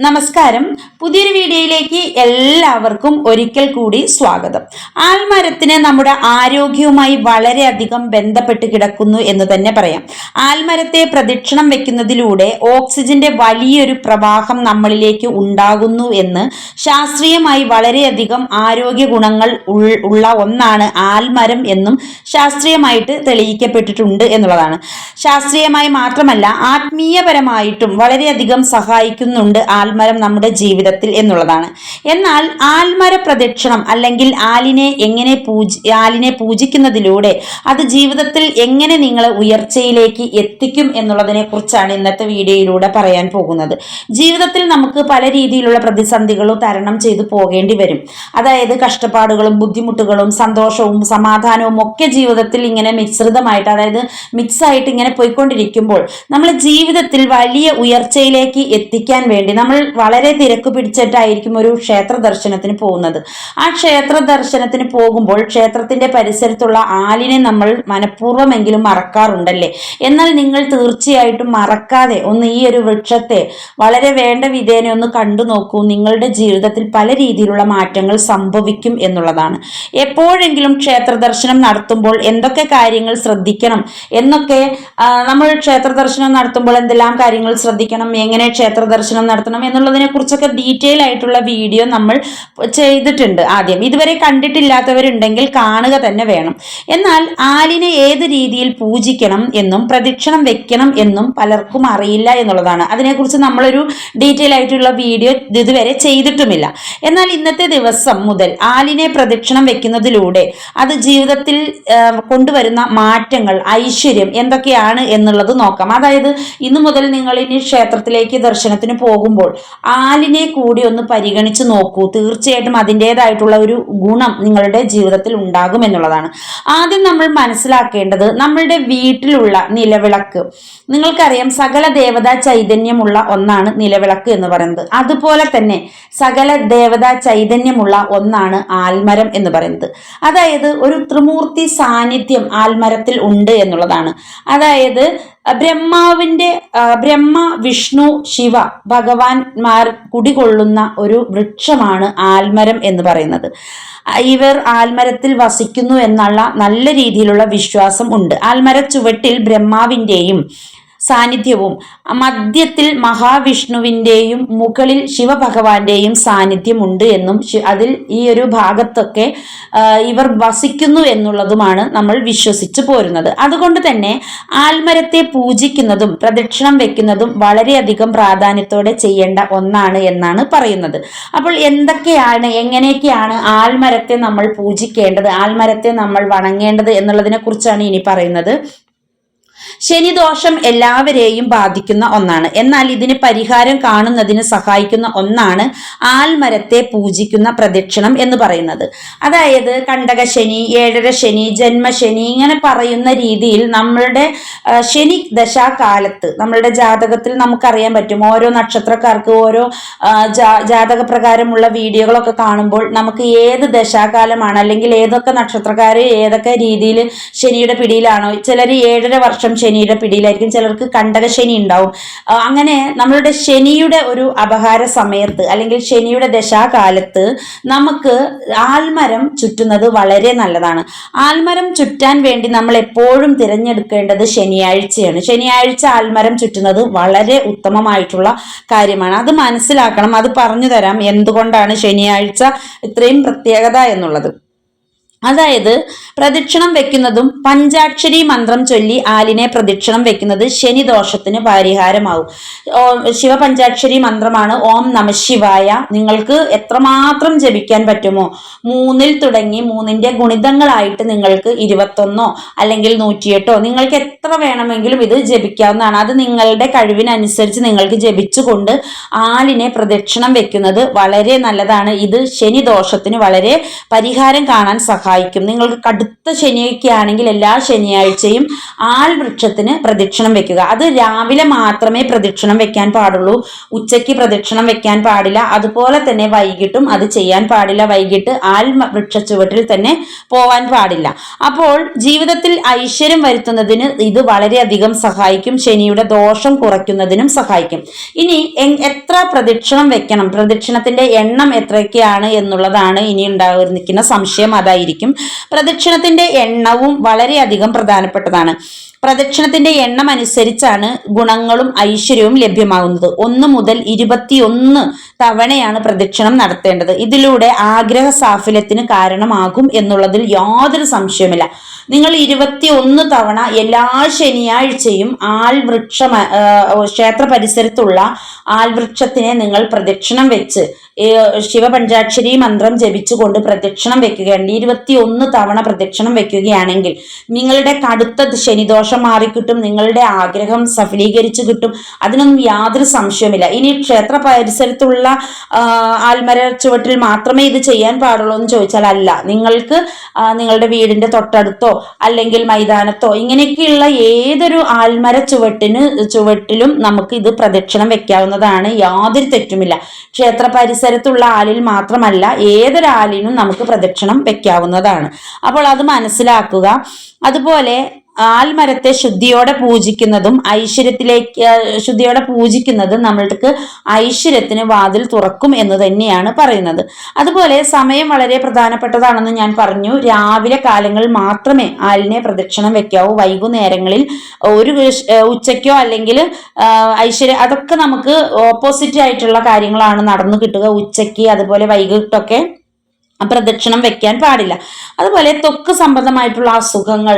നമസ്കാരം. പുതിയൊരു വീഡിയോയിലേക്ക് എല്ലാവർക്കും ഒരിക്കൽ കൂടി സ്വാഗതം. ആൽമരത്തിന് നമ്മുടെ ആരോഗ്യവുമായി വളരെയധികം ബന്ധപ്പെട്ട് കിടക്കുന്നു എന്ന് തന്നെ പറയാം. ആൽമരത്തെ പ്രദക്ഷിണം വെക്കുന്നതിലൂടെ ഓക്സിജന്റെ വലിയൊരു പ്രവാഹം നമ്മളിലേക്ക് ഉണ്ടാകുന്നു എന്ന് ശാസ്ത്രീയമായി വളരെയധികം ആരോഗ്യ ഗുണങ്ങൾ ഉള്ള ഒന്നാണ് ആൽമരം എന്നും ശാസ്ത്രീയമായിട്ട് തെളിയിക്കപ്പെട്ടിട്ടുണ്ട് എന്നുള്ളതാണ്. ശാസ്ത്രീയമായി മാത്രമല്ല ആത്മീയപരമായിട്ടും വളരെയധികം സഹായിക്കുന്നുണ്ട് ആൽമരം നമ്മുടെ ജീവിതത്തിൽ എന്നുള്ളതാണ്. എന്നാൽ ആൽമര പ്രദക്ഷിണം അല്ലെങ്കിൽ ആലിനെ എങ്ങനെ പൂജ ആലിനെ പൂജിക്കുന്നതിലൂടെ അത് ജീവിതത്തിൽ എങ്ങനെ നിങ്ങളെ ഉയർച്ചയിലേക്ക് എത്തിക്കും എന്നുള്ളതിനെ കുറിച്ചാണ് ഇന്നത്തെ വീഡിയോയിലൂടെ പറയാൻ പോകുന്നത്. ജീവിതത്തിൽ നമുക്ക് പല രീതിയിലുള്ള പ്രതിസന്ധികളും തരണം ചെയ്തു പോകേണ്ടി വരും. അതായത് കഷ്ടപ്പാടുകളും ബുദ്ധിമുട്ടുകളും സന്തോഷവും സമാധാനവും ഒക്കെ ജീവിതത്തിൽ ഇങ്ങനെ മിശ്രിതമായിട്ട് അതായത് മിക്സ് ആയിട്ട് ഇങ്ങനെ പോയിക്കൊണ്ടിരിക്കുമ്പോൾ നമ്മൾ ജീവിതത്തിൽ വലിയ ഉയർച്ചയിലേക്ക് എത്തിക്കാൻ വേണ്ടി നമ്മൾ വളരെ തിരക്ക് പിടിച്ചിട്ടായിരിക്കും ഒരു ക്ഷേത്ര ദർശനത്തിന് പോകുന്നത്. ആ ക്ഷേത്ര ദർശനത്തിന് പോകുമ്പോൾ ക്ഷേത്രത്തിന്റെ പരിസരത്തുള്ള ആലിനെ നമ്മൾ മനഃപൂർവമെങ്കിലും മറക്കാറുണ്ടല്ലേ? എന്നാൽ നിങ്ങൾ തീർച്ചയായിട്ടും മറക്കാതെ ഒന്ന് ഈ ഒരു വൃക്ഷത്തെ വളരെ വേണ്ട വിധേനെ ഒന്ന് കണ്ടു നോക്കൂ. നിങ്ങളുടെ ജീവിതത്തിൽ പല രീതിയിലുള്ള മാറ്റങ്ങൾ സംഭവിക്കും എന്നുള്ളതാണ്. എപ്പോഴെങ്കിലും ക്ഷേത്ര ദർശനം നടത്തുമ്പോൾ എന്തൊക്കെ കാര്യങ്ങൾ ശ്രദ്ധിക്കണം എന്നൊക്കെ നമ്മൾ ക്ഷേത്ര ദർശനം നടത്തുമ്പോൾ എന്തെല്ലാം കാര്യങ്ങൾ ശ്രദ്ധിക്കണം എങ്ങനെ ക്ഷേത്ര ദർശനം നടത്തണം എന്നുള്ളതിനെ കുറിച്ചൊക്കെ ഡീറ്റെയിൽ ആയിട്ടുള്ള വീഡിയോ നമ്മൾ ചെയ്തിട്ടുണ്ട് ആദ്യം. ഇതുവരെ കണ്ടിട്ടില്ലാത്തവരുണ്ടെങ്കിൽ കാണുക തന്നെ വേണം. എന്നാൽ ആലിനെ ഏത് രീതിയിൽ പൂജിക്കണം എന്നും പ്രദക്ഷിണം വെക്കണം എന്നും പലർക്കും അറിയില്ല എന്നുള്ളതാണ്. അതിനെക്കുറിച്ച് നമ്മളൊരു ഡീറ്റെയിൽ ആയിട്ടുള്ള വീഡിയോ ഇതുവരെ ചെയ്തിട്ടുമില്ല. എന്നാൽ ഇന്നത്തെ ദിവസം മുതൽ ആലിനെ പ്രദക്ഷിണം വെക്കുന്നതിലൂടെ അത് ജീവിതത്തിൽ കൊണ്ടുവരുന്ന മാറ്റങ്ങൾ ഐശ്വര്യം എന്തൊക്കെയാണ് എന്നുള്ളത് നോക്കാം. അതായത് ഇന്നു മുതൽ നിങ്ങൾ ഇനി ക്ഷേത്രത്തിലേക്ക് ദർശനത്തിന് പോകുമ്പോൾ ആലിനെ കൂടി ഒന്ന് പരിഗണിച്ച് നോക്കൂ. തീർച്ചയായിട്ടും അതിന്റെതായിട്ടുള്ള ഒരു ഗുണം നിങ്ങളുടെ ജീവിതത്തിൽ ഉണ്ടാകും എന്നുള്ളതാണ്. ആദ്യം നമ്മൾ മനസ്സിലാക്കേണ്ടത് നമ്മളുടെ വീട്ടിലുള്ള നിലവിളക്ക്. നിങ്ങൾക്കറിയാം സകല ദേവതാ ചൈതന്യമുള്ള ഒന്നാണ് നിലവിളക്ക് എന്ന് പറയുന്നത്. അതുപോലെ തന്നെ സകല ദേവതാ ചൈതന്യമുള്ള ഒന്നാണ് ആൽമരം എന്ന് പറയുന്നത്. അതായത് ഒരു ത്രിമൂർത്തി സാന്നിധ്യം ആൽമരത്തിൽ ഉണ്ട് എന്നുള്ളതാണ്. അതായത് ബ്രഹ്മാവിന്റെ ബ്രഹ്മ വിഷ്ണു ശിവ ഭഗവാൻമാർ കുടികൊള്ളുന്ന ഒരു വൃക്ഷമാണ് ആൽമരം എന്ന് പറയുന്നത്. ഇവർ ആൽമരത്തിൽ വസിക്കുന്നു എന്നുള്ള നല്ല രീതിയിലുള്ള വിശ്വാസം ഉണ്ട്. ആൽമര ചുവട്ടിൽ ബ്രഹ്മാവിന്റെയും സാന്നിധ്യവും. മധ്യത്തിൽ മഹാവിഷ്ണുവിന്റെയും മുകളിൽ ശിവഭഗവാന്റെയും സാന്നിധ്യമുണ്ട് എന്നും അതിൽ ഈ ഒരു ഭാഗത്തൊക്കെ ഇവർ വസിക്കുന്നു എന്നുള്ളതുമാണ് നമ്മൾ വിശ്വസിച്ചു പോരുന്നത്. അതുകൊണ്ട് തന്നെ ആൽമരത്തെ പൂജിക്കുന്നതും പ്രദക്ഷിണം വെക്കുന്നതും വളരെയധികം പ്രാധാന്യത്തോടെ ചെയ്യേണ്ട ഒന്നാണ് എന്നാണ് പറയുന്നത്. അപ്പോൾ എന്തൊക്കെയാണ് എങ്ങനെയൊക്കെയാണ് ആൽമരത്തെ നമ്മൾ പൂജിക്കേണ്ടത് ആൽമരത്തെ നമ്മൾ വണങ്ങേണ്ടത് എന്നുള്ളതിനെ കുറിച്ചാണ് ഇനി പറയുന്നത്. ശനിദോഷം എല്ലാവരെയും ബാധിക്കുന്ന ഒന്നാണ്. എന്നാൽ ഇതിന് പരിഹാരം കാണുന്നതിന് സഹായിക്കുന്ന ഒന്നാണ് ആൽമരത്തെ പൂജിക്കുന്ന പ്രദക്ഷിണം എന്ന് പറയുന്നത്. അതായത് കണ്ടകശനി ഏഴര ശനി ജന്മശനി ഇങ്ങനെ പറയുന്ന രീതിയിൽ നമ്മളുടെ ശനി ദശാകാലത്ത് നമ്മളുടെ ജാതകത്തിൽ നമുക്കറിയാൻ പറ്റും. ഓരോ നക്ഷത്രക്കാർക്ക് ഓരോ ജാതക പ്രകാരമുള്ള വീഡിയോകളൊക്കെ കാണുമ്പോൾ നമുക്ക് ഏത് ദശാകാലമാണ് അല്ലെങ്കിൽ ഏതൊക്കെ നക്ഷത്രക്കാർ ഏതൊക്കെ രീതിയിൽ ശനിയുടെ പിടിയിലാണോ. ചിലർ ഏഴര വർഷം ശനിയുടെ പിടിയിലായിരിക്കും. ചിലർക്ക് കണ്ടക ശനി ഉണ്ടാവും. അങ്ങനെ നമ്മളുടെ ശനിയുടെ ഒരു അപഹാര സമയത്ത് അല്ലെങ്കിൽ ശനിയുടെ ദശാകാലത്ത് നമുക്ക് ആൽമരം ചുറ്റുന്നത് വളരെ നല്ലതാണ്. ആൽമരം ചുറ്റാൻ വേണ്ടി നമ്മൾ എപ്പോഴും തിരഞ്ഞെടുക്കേണ്ടത് ശനിയാഴ്ചയാണ്. ശനിയാഴ്ച ആൽമരം ചുറ്റുന്നത് വളരെ ഉത്തമമായിട്ടുള്ള കാര്യമാണ്. അത് മനസ്സിലാക്കണം അത് പറഞ്ഞു തരാം എന്തുകൊണ്ടാണ് ശനിയാഴ്ച ഇത്രയും പ്രത്യേകത എന്നുള്ളത്. അതായത് പ്രദക്ഷിണം വെക്കുന്നതും പഞ്ചാക്ഷരി മന്ത്രം ചൊല്ലി ആലിനെ പ്രദക്ഷിണം വെക്കുന്നത് ശനിദോഷത്തിന് പരിഹാരമാവും. ശിവപഞ്ചാക്ഷരി മന്ത്രമാണ് ഓം നമ ശിവായ. നിങ്ങൾക്ക് എത്രമാത്രം ജപിക്കാൻ പറ്റുമോ? മൂന്നിൽ തുടങ്ങി മൂന്നിന്റെ ഗുണിതങ്ങളായിട്ട് നിങ്ങൾക്ക് ഇരുപത്തൊന്നോ അല്ലെങ്കിൽ നൂറ്റിയെട്ടോ നിങ്ങൾക്ക് എത്ര വേണമെങ്കിലും ഇത് ജപിക്കാവുന്നതാണ്. അത് നിങ്ങളുടെ കഴിവിനനുസരിച്ച് നിങ്ങൾക്ക് ജപിച്ചുകൊണ്ട് ആലിനെ പ്രദക്ഷിണം വെക്കുന്നത് വളരെ നല്ലതാണ്. ഇത് ശനിദോഷത്തിന് വളരെ പരിഹാരം കാണാൻ സഹായിക്കും സഹായിക്കും. നിങ്ങൾക്ക് കടുത്ത ശനിയൊക്കെ ആണെങ്കിൽ എല്ലാ ശനിയാഴ്ചയും ആൽ വൃക്ഷത്തിന് പ്രദക്ഷിണം വെക്കുക. അത് രാവിലെ മാത്രമേ പ്രദക്ഷിണം വെക്കാൻ പാടുള്ളൂ. ഉച്ചയ്ക്ക് പ്രദക്ഷിണം വെക്കാൻ പാടില്ല. അതുപോലെ തന്നെ വൈകിട്ടും അത് ചെയ്യാൻ പാടില്ല. വൈകിട്ട് ആൽ വൃക്ഷ ചുവട്ടിൽ തന്നെ പോവാൻ പാടില്ല. അപ്പോൾ ജീവിതത്തിൽ ഐശ്വര്യം വരുത്തുന്നതിന് ഇത് വളരെയധികം സഹായിക്കും. ശനിയുടെ ദോഷം കുറയ്ക്കുന്നതിനും സഹായിക്കും. ഇനി എത്ര പ്രദക്ഷിണം വെക്കണം? പ്രദക്ഷിണത്തിന്റെ എണ്ണം എത്രയൊക്കെയാണ് എന്നുള്ളതാണ് ഇനി ഉണ്ടാകുന്ന സംശയം. അതായിരിക്കും. പ്രദക്ഷിണത്തിന്റെ എണ്ണവും വളരെയധികം പ്രധാനപ്പെട്ടതാണ്. പ്രദക്ഷിണത്തിന്റെ എണ്ണം അനുസരിച്ചാണ് ഗുണങ്ങളും ഐശ്വര്യവും ലഭ്യമാകുന്നത്. ഒന്ന് മുതൽ ഇരുപത്തിയൊന്ന് തവണയാണ് പ്രദക്ഷിണം നടത്തേണ്ടത്. ഇതിലൂടെ ആഗ്രഹ സാഫല്യത്തിന് കാരണമാകും എന്നുള്ളതിൽ യാതൊരു സംശയമില്ല നിങ്ങൾ ഇരുപത്തിയൊന്ന് തവണ എല്ലാ ശനിയാഴ്ചയും ആൽവൃക്ഷ ക്ഷേത്ര പരിസരത്തുള്ള ആൽവൃക്ഷത്തിനെ നിങ്ങൾ പ്രദക്ഷിണം വെച്ച് ശിവപഞ്ചാക്ഷരി മന്ത്രം ജപിച്ചുകൊണ്ട് പ്രദക്ഷിണം വെക്കുകയാണ്. ഇരുപത്തിയൊന്ന് തവണ പ്രദക്ഷിണം വെക്കുകയാണെങ്കിൽ നിങ്ങളുടെ കടുത്ത ശനിദോഷം മാറിക്കിട്ടും നിങ്ങളുടെ ആഗ്രഹം സഫലീകരിച്ചു കിട്ടും. അതിനൊന്നും യാതൊരു സംശയമില്ല ഇനി ക്ഷേത്ര പരിസരത്തുള്ള ആൽമര ചുവട്ടിൽ മാത്രമേ ഇത് ചെയ്യാൻ പാടുള്ളൂ എന്ന് ചോദിച്ചാൽ അല്ല. നിങ്ങൾക്ക് നിങ്ങളുടെ വീടിന്റെ തൊട്ടടുത്തോ അല്ലെങ്കിൽ മൈതാനത്തോ ഇങ്ങനെയൊക്കെയുള്ള ഏതൊരു ആൽമര ചുവട്ടിന് ചുവട്ടിലും നമുക്ക് ഇത് പ്രദക്ഷിണം വെക്കാവുന്നതാണ്. യാതൊരു തെറ്റുമില്ല. ക്ഷേത്ര പരിസരത്തുള്ള ആലിൽ മാത്രമല്ല ഏതൊരാലിനും നമുക്ക് പ്രദക്ഷിണം വെക്കാവുന്നതാണ്. അപ്പോൾ അത് മനസ്സിലാക്കുക. അതുപോലെ ആൽമരത്തെ ശുദ്ധിയോടെ പൂജിക്കുന്നതും ഐശ്വര്യത്തിലേക്ക് ശുദ്ധിയോടെ പൂജിക്കുന്നതും നമ്മൾക്ക് ഐശ്വര്യത്തിന് വാതിൽ തുറക്കും എന്ന് തന്നെയാണ് പറയുന്നത്. അതുപോലെ സമയം വളരെ പ്രധാനപ്പെട്ടതാണെന്ന് ഞാൻ പറഞ്ഞു. രാവിലെ കാലങ്ങളിൽ മാത്രമേ ആലിനെ പ്രദക്ഷിണം വെക്കാവൂ. വൈകുന്നേരങ്ങളിൽ ഒരു ഉച്ചയ്ക്കോ അല്ലെങ്കിൽ ഐശ്വര്യ അതൊക്കെ നമുക്ക് ഓപ്പോസിറ്റ് ആയിട്ടുള്ള കാര്യങ്ങളാണ് നടന്നു കിട്ടുക. ഉച്ചയ്ക്ക് അതുപോലെ വൈകിട്ടൊക്കെ പ്രദക്ഷിണം വെക്കാൻ പാടില്ല. അതുപോലെ തൊക്ക് സംബന്ധമായിട്ടുള്ള അസുഖങ്ങൾ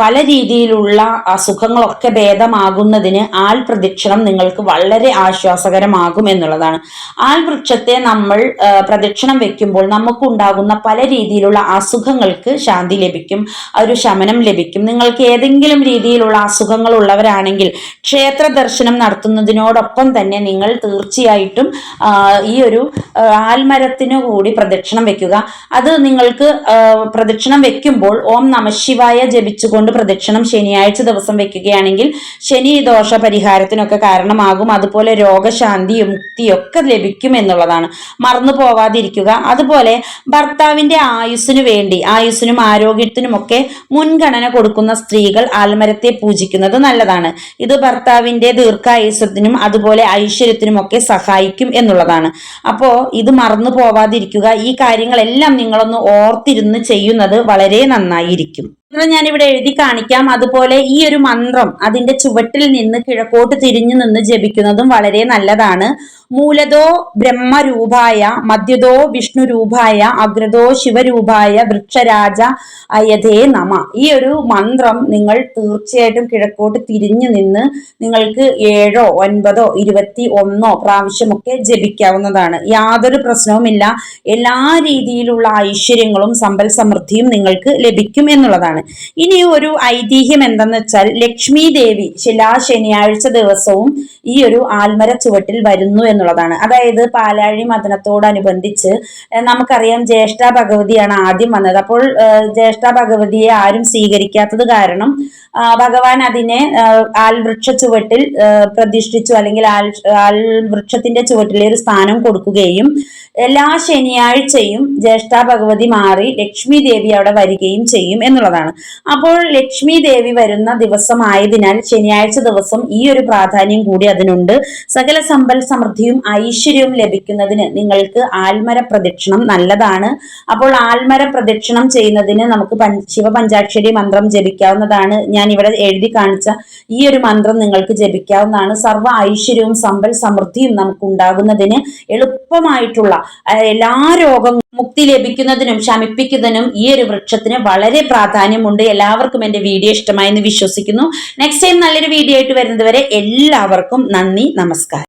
പല രീതിയിലുള്ള അസുഖങ്ങളൊക്കെ ഭേദമാകുന്നതിന് ആൽ പ്രദക്ഷിണം നിങ്ങൾക്ക് വളരെ ആശ്വാസകരമാകും എന്നുള്ളതാണ്. ആൽ വൃക്ഷത്തെ നമ്മൾ പ്രദക്ഷിണം വെക്കുമ്പോൾ നമുക്കുണ്ടാകുന്ന പല രീതിയിലുള്ള അസുഖങ്ങൾക്ക് ശാന്തി ലഭിക്കും ഒരു ശമനം ലഭിക്കും. നിങ്ങൾക്ക് ഏതെങ്കിലും രീതിയിലുള്ള അസുഖങ്ങൾ ഉള്ളവരാണെങ്കിൽ ക്ഷേത്ര ദർശനം നടത്തുന്നതിനോടൊപ്പം തന്നെ നിങ്ങൾ തീർച്ചയായിട്ടും ഈ ഒരു ആൽമരത്തിനു കൂടി പ്രദക്ഷിണം വെക്കുക. അത് നിങ്ങൾക്ക് പ്രദക്ഷിണം വെക്കുമ്പോൾ ഓം നമശിവായ ജപിച്ചുകൊണ്ട് പ്രദക്ഷിണം ശനിയാഴ്ച ദിവസം വെക്കുകയാണെങ്കിൽ ശനി ദോഷ പരിഹാരത്തിനൊക്കെ കാരണമാകും. അതുപോലെ രോഗശാന്തിയും മുക്തിയൊക്കെ ലഭിക്കും എന്നുള്ളതാണ്. മറന്നു പോവാതിരിക്കുക. അതുപോലെ ഭർത്താവിന്റെ ആയുസ്സിനു വേണ്ടി ആയുസ്സിനും ആരോഗ്യത്തിനും ഒക്കെ മുൻഗണന കൊടുക്കുന്ന സ്ത്രീകൾ ആൽമരത്തെ പൂജിക്കുന്നത് നല്ലതാണ്. ഇത് ഭർത്താവിന്റെ ദീർഘായുസത്തിനും അതുപോലെ ഐശ്വര്യത്തിനും ഒക്കെ സഹായിക്കും എന്നുള്ളതാണ്. അപ്പോ ഇത് മറന്നു പോവാതിരിക്കുക. ഈ കാര്യം കാര്യങ്ങളെല്ലാം നിങ്ങളൊന്ന് ഓർത്തിരുന്ന് ചെയ്യുന്നത് വളരെ നന്നായിരിക്കും. ഞാൻ ഇവിടെ എഴുതി കാണിക്കാം. അതുപോലെ ഈ ഒരു മന്ത്രം അതിന്റെ ചുവട്ടിൽ നിന്ന് കിഴക്കോട്ട് തിരിഞ്ഞു നിന്ന് ജപിക്കുന്നതും വളരെ നല്ലതാണ്. മൂലതോ ബ്രഹ്മരൂപായ മധ്യതോ വിഷ്ണുരൂപായ അഗ്രതോ ശിവരൂപായ വൃക്ഷരാജ അയതേ നമ. ഈ ഒരു മന്ത്രം നിങ്ങൾ തീർച്ചയായിട്ടും കിഴക്കോട്ട് തിരിഞ്ഞു നിന്ന് നിങ്ങൾക്ക് ഏഴോ ഒൻപതോ ഇരുപത്തി ഒന്നോ പ്രാവശ്യമൊക്കെ ജപിക്കാവുന്നതാണ്. യാതൊരു പ്രശ്നവുമില്ല. എല്ലാ രീതിയിലുള്ള ഐശ്വര്യങ്ങളും സമ്പൽ സമൃദ്ധിയും നിങ്ങൾക്ക് ലഭിക്കും എന്നുള്ളതാണ്. ഇനി ഒരു ഐതിഹ്യം എന്തെന്ന് വെച്ചാൽ ലക്ഷ്മി ദേവി ശിലാ ശനിയാഴ്ച ദിവസവും ഈ ഒരു ആൽമര ചുവട്ടിൽ വരുന്നു എന്നുള്ളതാണ്. അതായത് പാലാഴി മദനത്തോടനുബന്ധിച്ച് നമുക്കറിയാം ജ്യേഷ്ഠ ഭഗവതിയാണ് ആദ്യം വന്നത്. അപ്പോൾ ജ്യേഷ്ഠ ഭഗവതിയെ ആരും സ്വീകരിക്കാത്തത് കാരണം ഭഗവാൻ അതിനെ ആൽവൃക്ഷ ചുവട്ടിൽ പ്രതിഷ്ഠിച്ചു അല്ലെങ്കിൽ ആൽ ആൽവൃക്ഷത്തിന്റെ ചുവട്ടിലെ ഒരു സ്ഥാനം കൊടുക്കുകയും എല്ലാ ശനിയാഴ്ചയും ജ്യേഷ്ഠ ഭഗവതി മാറി ലക്ഷ്മി ദേവി അവിടെ വരികയും ചെയ്യും എന്നുള്ളതാണ്. അപ്പോൾ ലക്ഷ്മി ദേവി വരുന്ന ദിവസമായതിനാൽ ശനിയാഴ്ച ദിവസം ഈ ഒരു പ്രാധാന്യം കൂടി അതിനുണ്ട്. സകല സമ്പൽ സമൃദ്ധിയും ഐശ്വര്യവും ലഭിക്കുന്നതിന് നിങ്ങൾക്ക് ആൽമര പ്രദക്ഷിണം നല്ലതാണ്. അപ്പോൾ ആൽമര പ്രദക്ഷിണം ചെയ്യുന്നതിന് നമുക്ക് ശിവപഞ്ചാക്ഷരി മന്ത്രം ജപിക്കാവുന്നതാണ്. ഞാൻ ഇവിടെ എഴുതി കാണിച്ച ഈ ഒരു മന്ത്രം നിങ്ങൾക്ക് ജപിക്കാവുന്നതാണ്. സർവ ഐശ്വര്യവും സമ്പൽ സമൃദ്ധിയും നമുക്ക് ഉണ്ടാകുന്നതിന് എളുപ്പമായിട്ടുള്ള എല്ലാ രോഗങ്ങളും മുക്തി ലഭിക്കുന്നതിനും ശമിപ്പിക്കുന്നതിനും ഈ ഒരു വൃക്ഷത്തിന് വളരെ പ്രാധാന്യമുണ്ട്. എല്ലാവർക്കും എന്റെ വീഡിയോ ഇഷ്ടമായി എന്ന് വിശ്വസിക്കുന്നു. നെക്സ്റ്റ് ടൈം നല്ലൊരു വീഡിയോ ആയിട്ട് വരുന്നത് വരെ എല്ലാവർക്കും നന്ദി നമസ്കാരം.